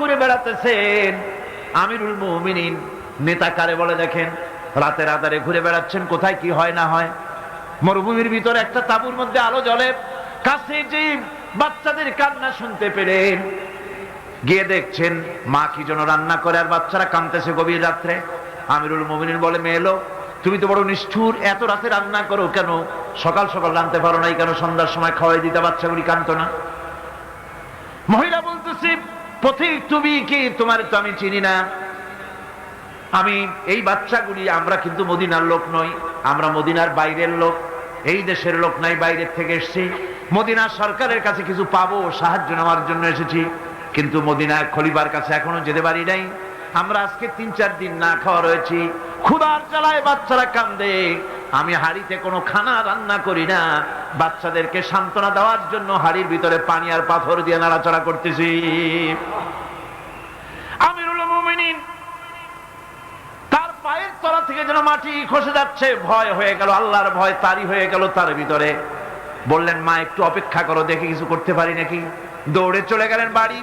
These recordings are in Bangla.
ঘুরে বেড়াতেছেন। আমিরুল মুমিনিন নেতা কারে বলে দেখেন রাতের ঘুরে বেড়াচ্ছেন, কোথায় কি হয় না হয়? মরুভূমির একটা তাঁবুর মধ্যে আলো কাছে যে বাচ্চাদের কান্না শুনতে পেলেন, গিয়ে দেখছেন, মা কি জন্য রান্না করে আর বাচ্চারা কাঁদতেছে গভীর রাত্রে। আমিরুল মুমিনিন বলে, মেয়ে এলো, তুমি তো বড় নিষ্ঠুর, এত রাতে রান্না করো কেন? সকাল সকাল রাঁধতে পারো নাই কেন সন্ধ্যার সময় খাওয়াই দিতে বাচ্চাগুলি কান্ত না। মহিলা বলতেছি পথিক তুমি কি? তোমার তো আমি চিনি না। আমি, এই বাচ্চাগুলি আমরা কিন্তু মদিনার লোক নই, আমরা মদিনার বাইরের লোক, এই দেশের লোক নাই, বাইরের থেকে এসেছি। মদিনার সরকারের কাছে কিছু পাবো, সাহায্য নেওয়ার জন্য এসেছি। কিন্তু মদিনার খলিবার কাছে এখনও যেতে পারি নাই। আমরা আজকে তিন চার দিন না খাওয়া রয়েছি। ক্ষুধার চালায় বাচ্চারা কান্দে। আমি হাড়িতে কোনো খানা রান্না করি না। বাচ্চাদেরকে সান্ত্বনা দেওয়ার জন্য হাড়ির ভিতরে পানি আর পাথর দিয়ে নাড়াচড়া করতেছি। আমিরুল মুমিনিন, তার পায়ের তলা থেকে যেন মাটি খসে যাচ্ছে, ভয় হয়ে গেল, আল্লাহর ভয় তারই হয়ে গেল তার ভিতরে। বললেন, মা, একটু অপেক্ষা করো, দেখে কিছু করতে পারি নাকি? দৌড়ে চলে গেলেন বাড়ি।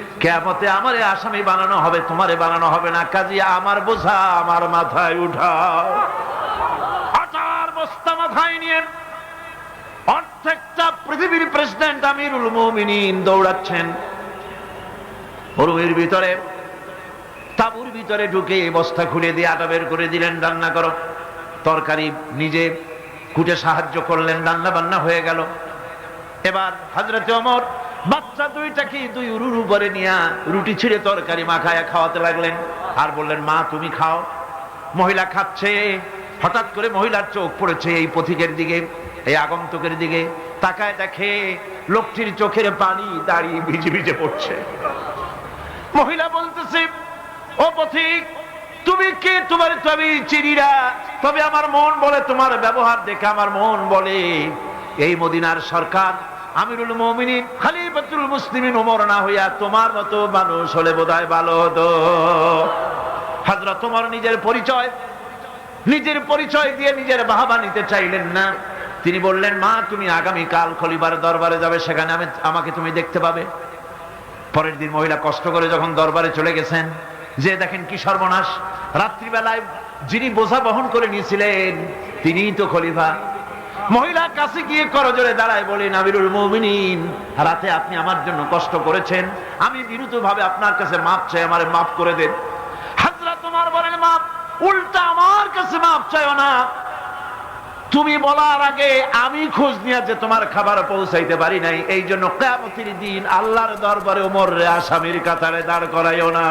কেমতে আমারে আসামি বানানো হবে, তোমারে বানানো হবে না। কাজী, আমার বোঝা, আমার মাথায় আটার বস্তা মাথায় নিয়ে পৃথিবীর প্রেসিডেন্ট আমিরুল দৌড়াচ্ছেন। মরুভূমির ভিতরে, তাবুর ভিতরে ঢুকে বস্তা খুলে দিয়ে আটা বের করে দিলেন, রান্না করো। তরকারি নিজে কুটে সাহায্য করলেন রান্না বান্না হয়ে গেল। এবার হাজরতে অমর বাচ্চা দুইটা কি দুই উরুর উপরে নিয়ে রুটি ছিঁড়ে তরকারি মাখায় খাওয়াতে লাগলেন? আর বললেন, মা, তুমি খাও। মহিলা খাচ্ছে। হঠাৎ করে মহিলার চোখ পড়েছে এই পথিকের দিকে, এই আগন্তুকের দিকে। তাকায় দেখে লোকটির চোখের পানি দাঁড়িয়ে ভিজে ভিজে পড়ছে। মহিলা বলতেছে, ও পথিক, তুমি কে? তোমার তো আমি চিনি না। তবে আমার মন বলে, তোমার ব্যবহার দেখে আমার মন বলে। এই মদিনার সরকার আমিরুল মমিনিন, খালিফাতুল মুসলিমিন ওমর না হইয়া তোমার মতো মানুষ হলে বোধহয় ভালো হতো। হাজরা তোমার নিজের পরিচয় নিজের পরিচয় দিয়ে নিজের বাহাবা নিতে চাইলেন না। তিনি বললেন, মা, তুমি আগামী কাল খলিবার দরবারে যাবে, সেখানে আমি, আমাকে তুমি দেখতে পাবে। পরের দিন মহিলা কষ্ট করে যখন দরবারে চলে গেছেন, যে দেখেন কি সর্বনাশ, রাত্রিবেলায় যিনি বোঝা বহন করে নিয়েছিলেন, তিনিই তো খলিফা। মহিলা কাছে গিয়ে করজোরে দাঁড়ায় বলেন আমিরুল মুমিনিন, রাতে আপনি আমার জন্য কষ্ট করেছেন। আমি বিরুদ্ধ ভাবে আপনার কাছে মাপ চাই, আমার মাফ করে দেন। হাজরা তোমার বলেন, মাপ, উল্টা আমার কাছে মাপ চাইও না। তুমি বলার আগে আমি খোঁজ নিয়ে যে তোমার খাবার পৌঁছাইতে পারি নাই, এই জন্য কেমতির দিন আল্লাহর দরবারে ওমর রে আসামির কাতারে দাঁড় করাইও না।